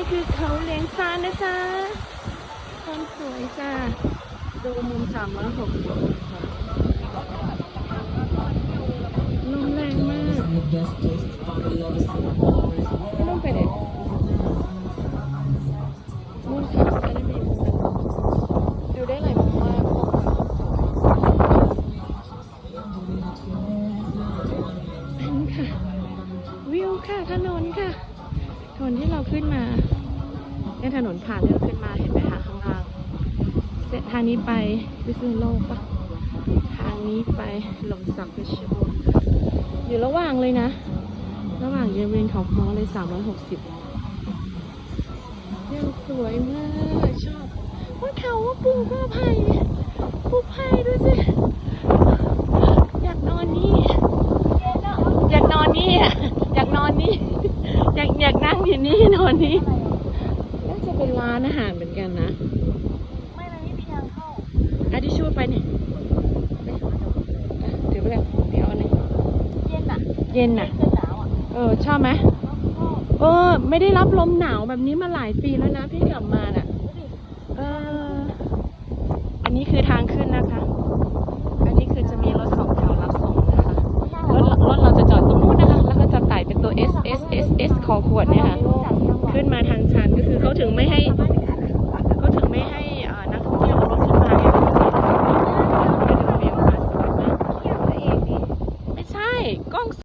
นี่คือเขาเลี้ยงซานนะจ๊ะความสวยจ้าดูมุมสามร้อยหกสิบลมแรงมากลมไปไหนมุ่นค่ะไม่ได้มีมุมดูได้หลายมุมมากอันนี้ค่ะ วิวค่ะ ถนนค่ะ ถนนที่เราขึ้นมาเนี่ยถนนผ่านที่เราขึ้นมาเห็นไหมคะข้างล่างเส้นทางนี้ไปพิษณุโลกปะทางนี้ไปหลมสักเพชรบูรณ์อยู่ระหว่างเลยนะ ระหว่างเยเวนของมอเลย 360ยังสวยมาก ชอบว่าเขาว่าปูว่าไผ่ปลูกไผ่ดูสิ อยากนอนนี่ อยากน อนนี่อะอยากนอนนี่อยากอยากนั่งอยู่นี่นอนนี่น่าจะเป็นร้านอาหารเหมือนกันนะ ไม่มันไม่มีทางเข้าอาทิชชู่ไปเนี่ยไปอะถือไปเลยเดี๋ยวเอาหนึ่งเย็นอะ เย็นน่ะเสื้อหนาวอะ เออชอบไหมเออ ไม่ได้รับลมหนาวแบบนี้มาหลายปีแล้วนะพี่กลับมาน่ะดูดิเออ อันนี้คือทางขึ้นนะคะ ขวดเนี่ยค่ะ ขึ้นมาทางชันก็คือเขาถึงไม่ให้